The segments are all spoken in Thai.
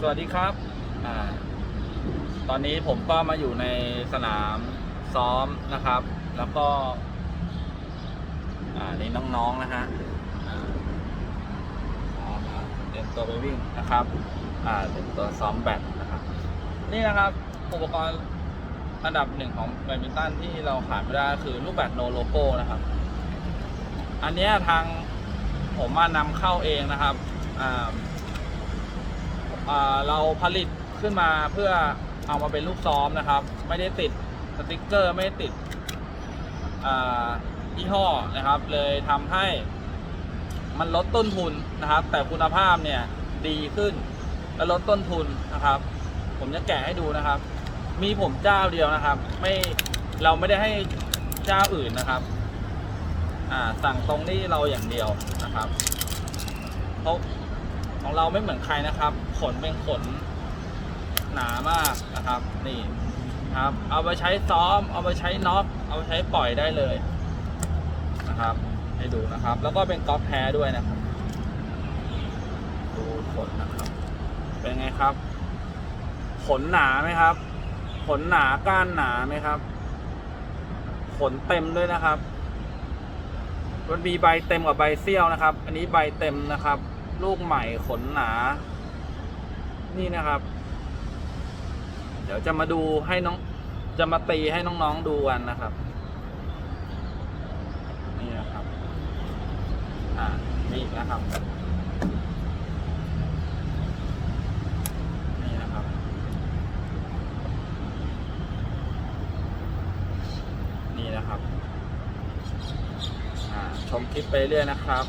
สวัสดีครับอตอนนี้ผมก็มาอยู่ในสนามซ้อมนะครับ แล้วก็นี่น้องๆนะฮะเตรียมตัวไปวิ่งนะครับเตรียมตัวซ้อมแบดนะครับ นี่นะครับอุปกรณ์อันดับหนึ่งของแบดมินตันที่เราขาดไม่ได้คือลูกแบดโนโลโก้นะครับ อันนี้ทางผมมานำเข้าเองนะครับอ่า เราผลิตขึ้นมาเพื่อเอามาเป็นลูกซ้อมนะครับ ไม่ได้ติดสติกเกอร์ไม่ได้ติดยี่ห้อนะครับ เลยทำให้มันลดต้นทุนนะครับ แต่คุณภาพเนี่ยดีขึ้นและลดต้นทุนนะครับ ผมจะแกะให้ดูนะครับ มีผมเจ้าเดียวนะครับ ไม่เราไม่ได้ให้เจ้าอื่นนะครับสั่งตรงนี้เราอย่างเดียวนะครับเพราะ ของเราไม่เหมือนใครนะครับ ขนเป็นขนหนามากนะครับ นี่ครับ เอาไปใช้ซ้อม เอาไปใช้น็อกเอาไปใช้ปล่อยได้เลยนะครับ ให้ดูนะครับ แล้วก็เป็นก๊อกแท้ด้วยนะครับดูขนนะครับ เป็นไงครับ ขนหนาไหมครับ ขนหนาก้านหนาไหมครับ ขนเต็มด้วยนะครับมันมีใบเต็มกับใบเสี้ยวนะครับ อันนี้ใบเต็มนะครับ ลูกใหม่ขนหนา นี่นะครับ เดี๋ยวจะมาดูให้น้อง จะมาตีให้น้องๆดูกันนะครับ นี่นะครับ อ่านี่นะครับ นี่นะครับ นี่นะครับ อ่า ชมคลิปไปเรื่อยนะครับ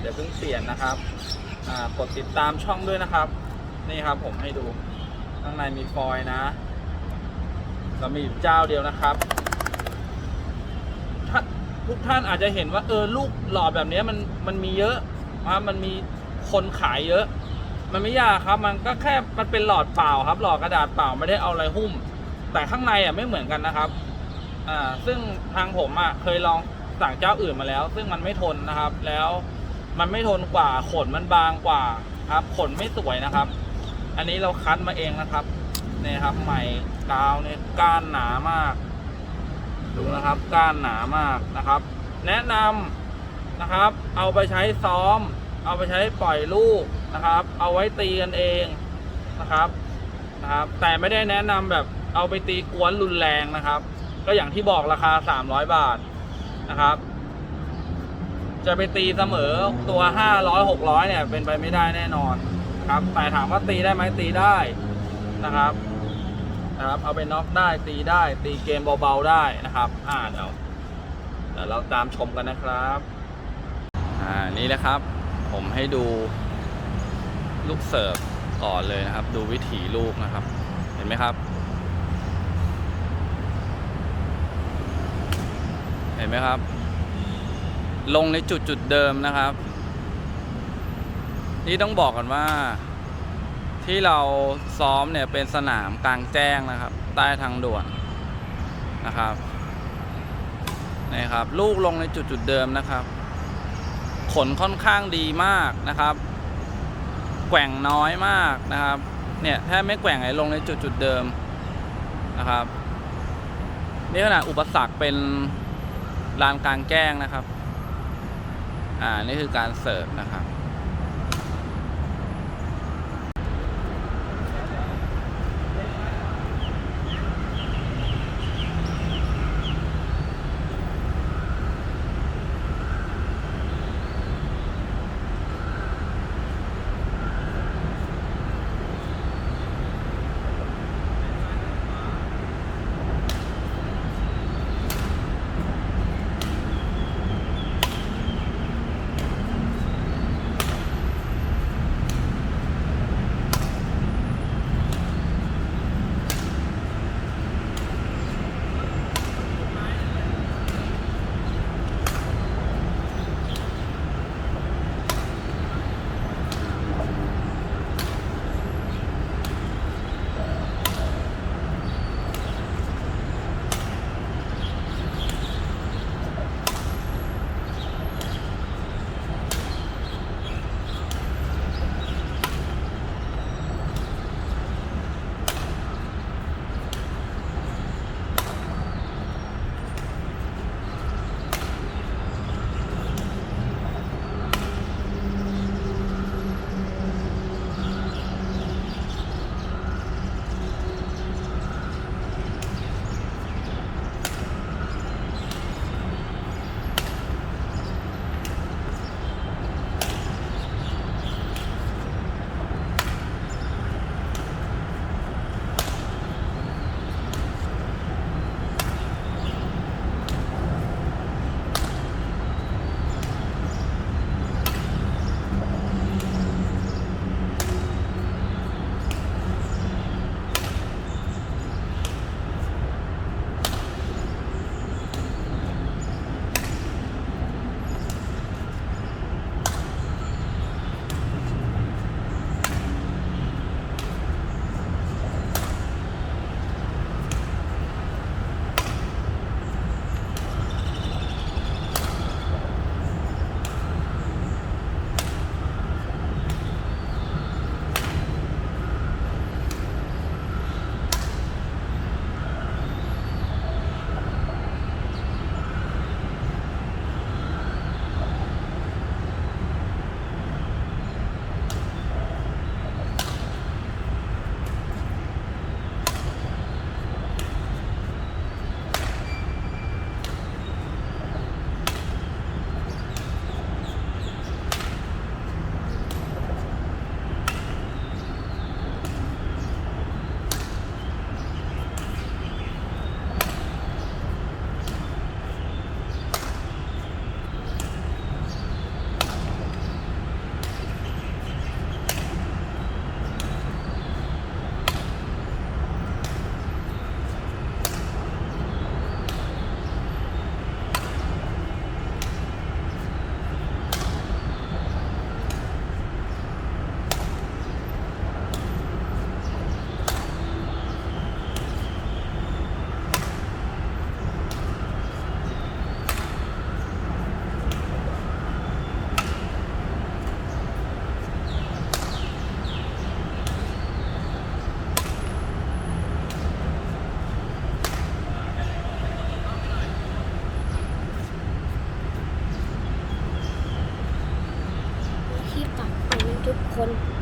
เดี๋ยวเพิ่งเปลี่ยนนะครับ กดติดตามช่องด้วยนะครับ นี่ครับผมให้ดูข้างในมีฟอยนะเรามีอยู่เจ้าเดียวนะครับทุกท่านอาจจะเห็นว่าเออลูกหล่อแบบนี้มันมันมีเยอะนะครับมันมีคนขายเยอะ มันไม่ยากครับ มันก็แค่มันเป็นหลอดเปล่าครับ หลอดกระดาษเปล่าไม่ได้เอาอะไรหุ้ม แต่ข้างในอะไม่เหมือนกันนะครับอ่าซึ่งทางผมอะเคยลองสั่งเจ้าอื่นมาแล้ว ซึ่งมันไม่ทนนะครับแล้ว มันไม่ทนกว่าขนมันบางกว่าครับขนไม่สวยนะครับ อันนี้เราคั้นมาเองนะครับเนี่ยครับใหม่กาวเนี่ยก้านหนามากดูนะครับ ก้านหนามากนะครับ แนะนำนะครับ เอาไปใช้ซ้อม เอาไปใช้ปล่อยลูกนะครับ เอาไว้ตีกันเองนะครับนะครับ แต่ไม่ได้แนะนำแบบเอาไปตีกวนรุนแรงนะครับ ก็อย่างที่บอกราคา 300 บาทนะครับ จะไปตีเสมอตัว 500 600 เนี่ย เป็นไปไม่ได้แน่นอนครับแต่ถามว่าตีได้ไหมตีได้นะครับนะครับ เอาไปน็อกได้ตีได้ตีเกมเบาๆได้นะครับ อ่าเดี๋ยวเดี๋ยวเราตามชมกันนะครับอ่านี่นะครับ ผมให้ดูลูกเสิร์ฟก่อนเลยนะครับ ดูวิถีลูกนะครับ เห็นไหมครับ เห็นไหมครับ ลงในจุดจุดเดิมนะครับ นี่ต้องบอกกันว่า ที่เราซ้อมเนี่ยเป็นสนามกลางแจ้งนะครับ ใต้ทางด่วนนะครับนี่ครับ ลูกลงในจุดจุดเดิมนะครับขนค่อนข้างดีมากนะครับแกว่งน้อยมากนะครับ เนี่ยแทบไม่แกว่งไอ้ลงในจุดจุดเดิมนะครับนี่ขนาดอุปสรรคเป็นลานกลางแจ้งนะครับ อ่า นี่คือการเสิร์ฟนะครับ 婚。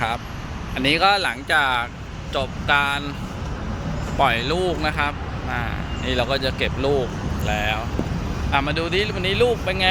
ครับ อันนี้ก็หลังจากจบการปล่อยลูกนะครับอ่านี่เราก็จะเก็บลูกแล้วอ่ามาดูที่วันนี้ลูกเป็นไง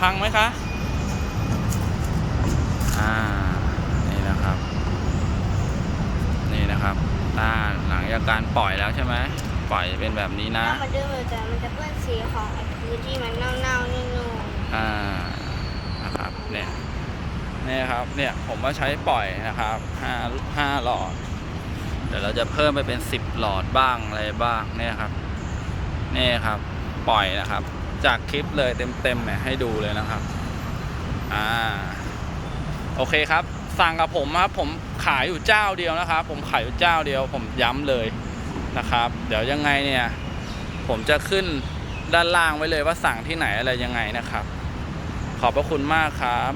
พังไหมคะอ่านี่นะครับ นี่นะครับอ่าหลังจากการปล่อยแล้วใช่ไหมปล่อยเป็นแบบนี้นะถ้ามันดื้อมันจะมันจะเปื้อนสีของไอ้พื้นที่มันเน่าๆนิ่มอ่านะครับเนี่ยเนี่ยครับเนี่ยผมว่าใช้ปล่อยนะครับห้าห้าหลอด เดี๋ยวเราจะเพิ่มไปเป็นสิบหลอดบ้างอะไรบ้างเนี่ยครับนี่ครับปล่อยนะครับ จากคลิปเลยเต็มๆเนี่ยให้ดูเลยนะครับอ่าโอเคครับสั่งกับผมครับผมขายอยู่เจ้าเดียวนะครับ ผมขายอยู่เจ้าเดียว ผมย้ำเลยนะครับ เดี๋ยวยังไงเนี่ย ผมจะขึ้นด้านล่างไว้เลยว่าสั่งที่ไหนอะไรยังไงนะครับ ขอบพระคุณมากครับ